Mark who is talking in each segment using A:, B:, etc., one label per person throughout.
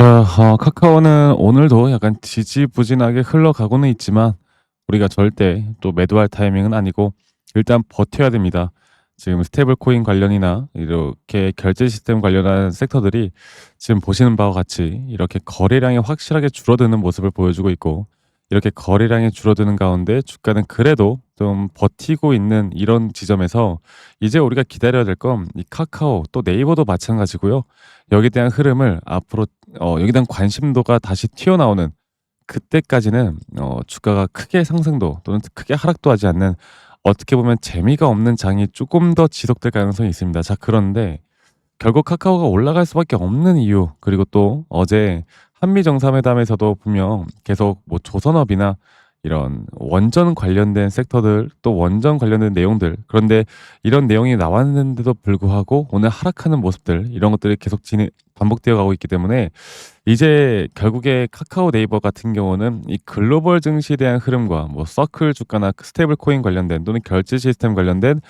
A: 자 어 카카오는 오늘도 약간 지지부진하게 흘러가고는 있지만 우리가 절대 또 매도할 타이밍은 아니고 일단 버텨야 됩니다. 지금 스테이블 코인 관련이나 이렇게 결제 시스템 관련한 섹터들이 지금 보시는 바와 같이 이렇게 거래량이 확실하게 줄어드는 모습을 보여주고 있고 이렇게 거래량이 줄어드는 가운데 주가는 그래도 좀 버티고 있는 이런 지점에서 이제 우리가 기다려야 될 건 이 카카오 또 네이버도 마찬가지고요. 여기에 대한 흐름을 앞으로 어 여기에 대한 관심도가 다시 튀어나오는 그때까지는 어 주가가 크게 상승도 또는 크게 하락도 하지 않는 어떻게 보면 재미가 없는 장이 쪼끔 더 지속될 가능성이 있습니다. 자 그런데 결국 카카오가 올라갈 수밖에 없는 이유 그리고 또 어제 한미 정상회담에서도 분명 계속 뭐 조선업이나 이런 원전 관련된 섹터들 또 원전 관련된 내용들 그런데 이런 내용이 나왔는데도 불구하고 오늘 하락하는 모습들 이런 것들이 계속 진행 반복되어 가고 있기 때문에 이제 결국에 카카오 네이버 같은 경우는 이 글로벌 증시에 대한 흐름과 뭐 서클 주가나 그 스테이블 코인 관련된 또는 결제 시스템 관련된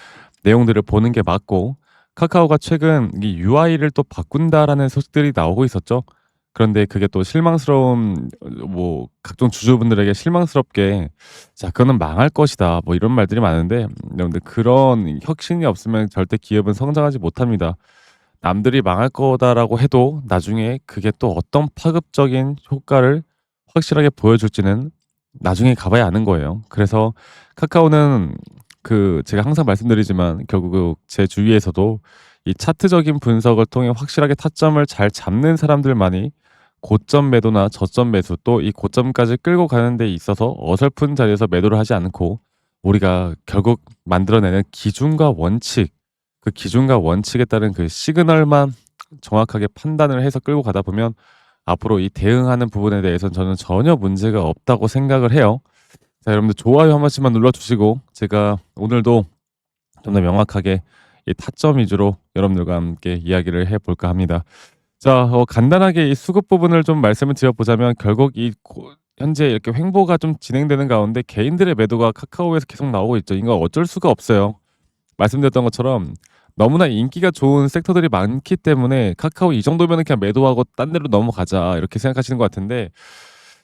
A: 내용들을 보는 게 맞고 카카오가 최근 이 "UI를 또 바꾼다."라는 소식들이 나오고 있었죠. 그런데 그게 또 실망스러운 뭐 각종 주주분들에게 실망스럽게 "자 그거는 망할 것이다." 뭐 이런 말들이 많은데 여러분들 그런 혁신이 없으면 절대 기업은 성장하지 못합니다. 남들이 "망할 거다."라고 해도 나중에 그게 또 어떤 파급적인 효과를 확실하게 보여줄지는 나중에 가 봐야 아는 거예요. 그래서 카카오는 그 제가 항상 말씀드리지만 결국 제 주위에서도 이 차트적인 분석을 통해 확실하게 타점을 잘 잡는 사람들만이 고점 매도나 저점 매수 또 이 고점까지 끌고 가는 데 있어서 어설픈 자리에서 매도를 하지 않고 우리가 결국 만들어내는 기준과 원칙 그 기준과 원칙에 따른 그 시그널만 정확하게 판단을 해서 끌고 가다 보면 앞으로 이 대응하는 부분에 대해서는 저는 전혀 문제가 없다고 생각을 해요. 자 여러분들 좋아요 한 번씩만 눌러 주시고 제가 오늘도 좀 더 명확하게 이 타점 위주로 여러분들과 함께 이야기를 해 볼까 합니다. 자 어 간단하게 이 수급 부분을 좀 말씀을 드려 보자면 결국 이 고 현재 이렇게 횡보가 좀 진행되는 가운데 개인들의 매도가 카카오에서 계속 나오고 있죠. 이거 어쩔 수가 없어요. 말씀드렸던 것처럼 너무나 인기가 좋은 섹터들이 많기 때문에 '카카오 이 정도면은 그냥 매도하고 딴 데로 넘어가자.' 이렇게 생각하시는 것 같은데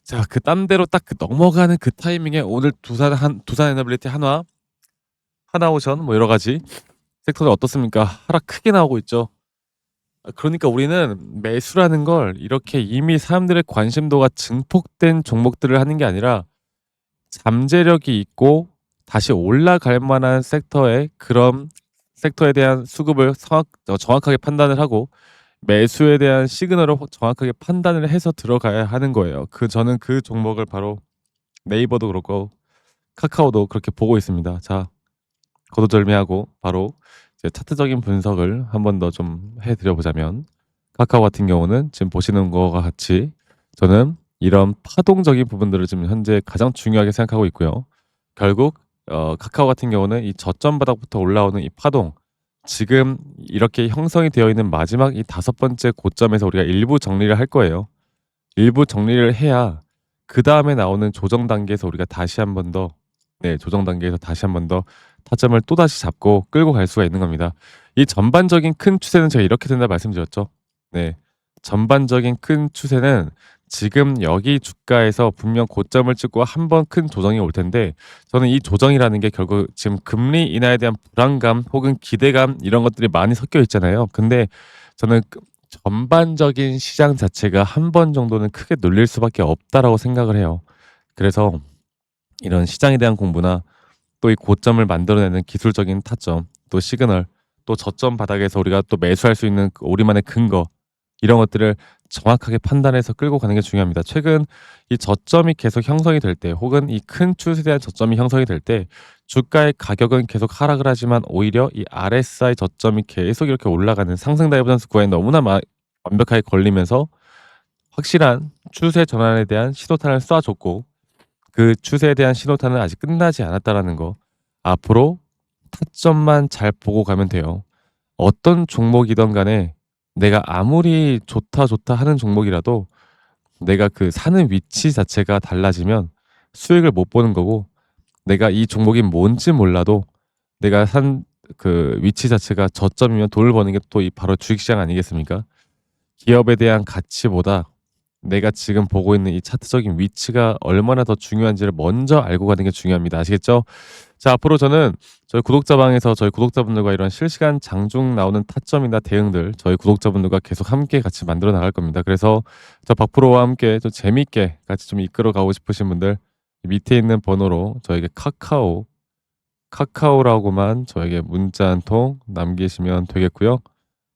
A: 자 그 딴 데로 딱 그 넘어가는 그 타이밍에 오늘 두산 한 두산 에너빌리티, 한화, 하나오션 뭐 여러 가지 섹터들 어떻습니까? 하락 크게 나오고 있죠. 아 그러니까 우리는 매수라는 걸 이렇게 이미 사람들의 관심도가 증폭된 종목들을 하는 게 아니라 잠재력이 있고 다시 올라갈 만한 섹터의 그런 섹터에 대한 수급을 성악 어 정확하게 판단을 하고 매수에 대한 시그널을 확 정확하게 판단을 해서 들어가야 하는 거예요. 그 저는 그 종목을 바로 네이버도 그렇고 카카오도 그렇게 보고 있습니다. 자 거두절미하고 바로 이제 차트적인 분석을 한 번 더 좀 해 드려 보자면 카카오 같은 경우는 지금 보시는 것과 같이 저는 이런 파동적인 부분들을 지금 현재 가장 중요하게 생각하고 있고요. 결국 어 카카오 같은 경우는 이 저점 바닥부터 올라오는 이 파동 지금 이렇게 형성이 되어 있는 마지막 이 다섯 번째 고점에서 우리가 일부 정리를 할 거예요. 일부 정리를 해야 그 다음에 나오는 조정 단계에서 우리가 다시 한 번 더 네 조정 단계에서 다시 한 번 더 타점을 또 다시 잡고 끌고 갈 수가 있는 겁니다. 이 전반적인 큰 추세는 제가 이렇게 된다 말씀드렸죠. 네. 전반적인 큰 추세는 지금 여기 주가에서 분명 고점을 찍고 한 번 큰 조정이 올 텐데 저는 이 조정이라는 게 결국 지금 금리 인하에 대한 불안감 혹은 기대감 이런 것들이 많이 섞여 있잖아요. 근데 저는 그 전반적인 시장 자체가 한 번 정도는 크게 눌릴 수밖에 없다라고 생각을 해요. 그래서 이런 시장에 대한 공부나 또 이 고점을 만들어내는 기술적인 타점 또 시그널 또 저점 바닥에서 우리가 또 매수할 수 있는 그 우리만의 근거 이런 것들을 정확하게 판단해서 끌고 가는 게 중요합니다. 최근 이 저점이 계속 형성이 될 때 혹은 이 큰 추세에 대한 저점이 형성이 될 때 주가의 가격은 계속 하락을 하지만 오히려 이 RSI 저점이 계속 이렇게 올라가는 상승 다이버전스 구간에 너무나 마 완벽하게 걸리면서 확실한 추세 전환에 대한 신호탄을 쏴 줬고 그 추세에 대한 신호탄은 아직 끝나지 않았다라는 거. 앞으로 타점만 잘 보고 가면 돼요. 어떤 종목이든 간에 내가 아무리 좋다, 좋다 하는 종목이라도 내가 그 사는 위치 자체가 달라지면 수익을 못 보는 거고 내가 이 종목이 뭔지 몰라도 내가 산 그 위치 자체가 저점이면 돈을 버는 게 또 이 바로 주식시장 아니겠습니까? 기업에 대한 가치보다 내가 지금 보고 있는 이 차트적인 위치가 얼마나 더 중요한지를 먼저 알고 가는 게 중요합니다. 아시겠죠? 자, 앞으로 저는 저희 구독자방에서 저희 구독자분들과 이런 실시간 장중 나오는 타점이나 대응들 저희 구독자분들과 계속 함께 같이 만들어 나갈 겁니다. 그래서 저 박프로와 함께 좀 재밌게 같이 좀 이끌어 가고 싶으신 분들 밑에 있는 번호로 저에게 카카오 카카오라고만 저에게 문자 한 통 남기시면 되겠고요.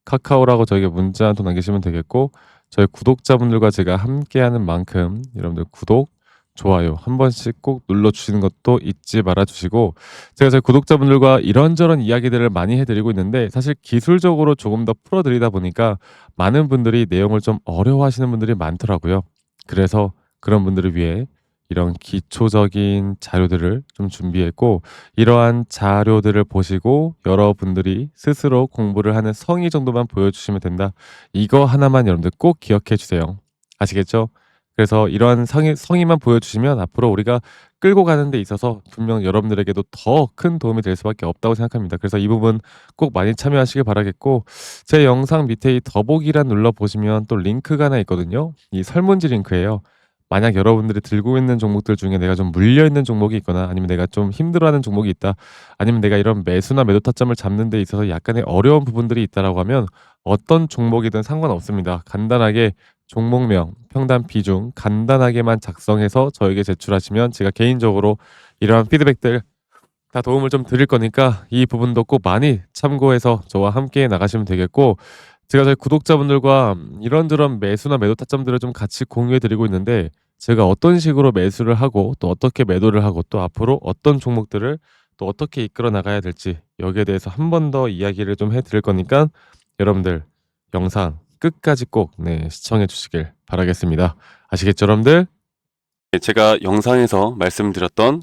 A: 카카오라고 저에게 문자 한 통 남기시면 되겠고 저희 구독자분들과 제가 함께하는 만큼 여러분들 구독, 좋아요 한 번씩 꼭 눌러주시는 것도 잊지 말아주시고 제가 저희 구독자분들과 이런저런 이야기들을 많이 해드리고 있는데 사실 기술적으로 조금 더 풀어드리다 보니까 많은 분들이 내용을 좀 어려워하시는 분들이 많더라고요. 그래서 그런 분들을 위해 이런 기초적인 자료들을 좀 준비했고 이러한 자료들을 보시고 여러분들이 스스로 공부를 하는 성의 정도만 보여주시면 된다. 이거 하나만 여러분들 꼭 기억해 주세요. 아시겠죠? 그래서 이러한 성의, 성의만 보여주시면 앞으로 우리가 끌고 가는 데 있어서 분명 여러분들에게도 더 큰 도움이 될 수밖에 없다고 생각합니다. 그래서 이 부분 꼭 많이 참여하시길 바라겠고 제 영상 밑에 이 더보기란 눌러 보시면 또 링크가 하나 있거든요. 이 설문지 링크예요. 만약 여러분들이 들고 있는 종목들 중에 내가 좀 물려 있는 종목이 있거나 아니면 내가 좀 힘들어하는 종목이 있다 아니면 내가 이런 매수나 매도 타점을 잡는 데 있어서 약간의 어려운 부분들이 있다라고 하면 어떤 종목이든 상관없습니다. 간단하게 종목명, 평단 비중 간단하게만 작성해서 저에게 제출하시면 제가 개인적으로 이러한 피드백들 다 도움을 좀 드릴 거니까 이 부분도 꼭 많이 참고해서 저와 함께 나가시면 되겠고 제가 저희 구독자분들과 이런저런 매수나 매도 타점들을 좀 같이 공유해 드리고 있는데 제가 어떤 식으로 매수를 하고 또 어떻게 매도를 하고 또 앞으로 어떤 종목들을 또 어떻게 이끌어 나가야 될지 여기에 대해서 한 번 더 이야기를 좀 해 드릴 거니까 여러분들 영상 끝까지 꼭 네, 시청해 주시길 바라겠습니다. 아시겠죠, 여러분들? 제가 영상에서 말씀드렸던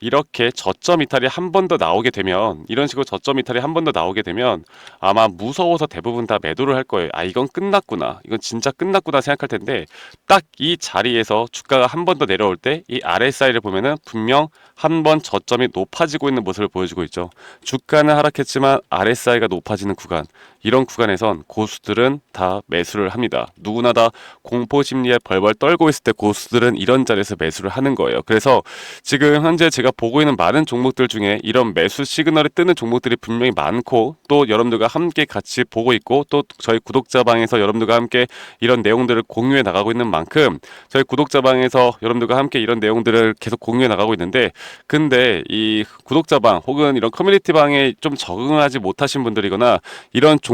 A: 이렇게 저점 이탈이 한 번 더 나오게 되면 이런 식으로 저점 이탈이 한 번 더 나오게 되면 아마 무서워서 대부분 다 매도를 할 거예요. 아 이건 끝났구나. 이건 진짜 끝났구나 생각할 텐데 딱 이 자리에서 주가가 한 번 더 내려올 때 이 RSI를 보면은 분명 한 번 저점이 높아지고 있는 모습을 보여주고 있죠. 주가는 하락했지만 RSI가 높아지는 구간
B: 이런 구간에선 고수들은 다 매수를 합니다. 누구나 다 공포 심리에 벌벌 떨고 있을 때 고수들은 이런 자리에서 매수를 하는 거예요. 그래서 지금 현재 제가 보고 있는 많은 종목들 중에 이런 매수 시그널이 뜨는 종목들이 분명히 많고 또 여러분들과 함께 같이 보고 있고 또 저희 구독자방에서 여러분들과 함께 이런 내용들을 공유해 나가고 있는 만큼 저희 구독자방에서 여러분들과 함께 이런 내용들을 계속 공유해 나가고 있는데 근데 이 구독자방 혹은 이런 커뮤니티방에 좀 적응하지 못하신 분들이거나 이런 종